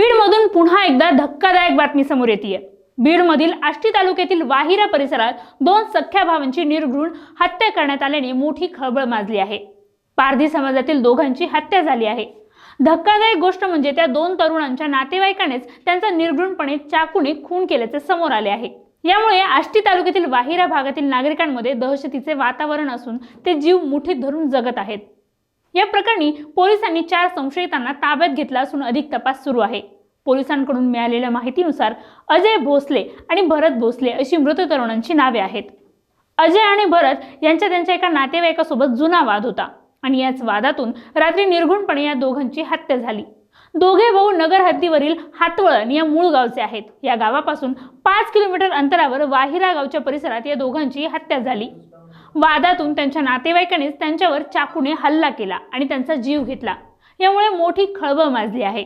बीडमधून पुन्हा एकदा धक्कादायक बातमी समोर येते बीडमधील आष्टी तालुक्यातील वाहिरा परिसरात दोन सख्या भावांची निर्घृण हत्या करण्यात आल्याने मोठी खळबळ माजली आहे. पारधी समाजातील दोघांची हत्या झाली आहे. धक्कादायक गोष्ट म्हणजे त्या दोन तरुणांच्या नातेवाईकानेच त्यांचा निर्घृणपणे चाकूने खून केल्याचे समोर आले आहे. यामुळे आष्टी तालुक्यातील वाहिरा भागातील नागरिकांमध्ये दहशतीचे वातावरण असून ते जीव मुठीत धरून जगत आहेत. या प्रकरणी पोलिसांनी चार संशयितांना ताब्यात घेतला असून अधिक तपास सुरू आहे. पोलिसांकडून मिळालेल्या माहितीनुसार अजय भोसले आणि भरत भोसले अशी मृत तरुणांची नावे आहेत. अजय आणि भरत यांच्या त्यांच्या एका नातेवाईकासोबत जुना वाद होता आणि याच वादातून रात्री निर्घुणपणे या दोघांची हत्या झाली. दोघे भाऊ नगर हद्दीवरील हातवळण या मूळ गावचे आहेत. या गावापासून पाच किलोमीटर अंतरावर वाहिरा गावच्या परिसरात या दोघांची हत्या झाली. वादातून त्यांच्या नातेवाईकानेच त्यांच्यावर चाकूने हल्ला केला आणि त्यांचा जीव घेतला. यामुळे मोठी खळबळ माजली आहे.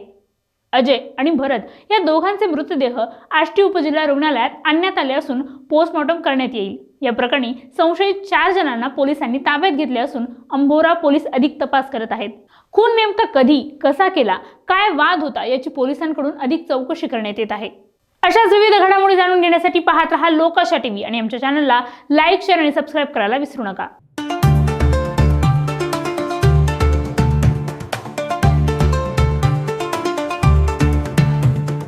अजय आणि भरत या दोघांचे मृतदेह आष्टी उपजिल्हा रुग्णालयात आणण्यात आले असून पोस्टमॉर्टम करण्यात येईल. या प्रकरणी संशयित चार जणांना पोलिसांनी ताब्यात घेतले असून अंबोरा पोलीस अधिक तपास करत आहेत. खून नेमका कधी कसा केला काय वाद होता याची पोलिसांकडून अधिक चौकशी करण्यात येत आहे. अशाच विविध घडामोडी जाणून घेण्यासाठी पाहत रहा लोकाशा टीव्ही आणि आमच्या चॅनलला लाईक शेअर आणि सबस्क्राईब करायला विसरू नका.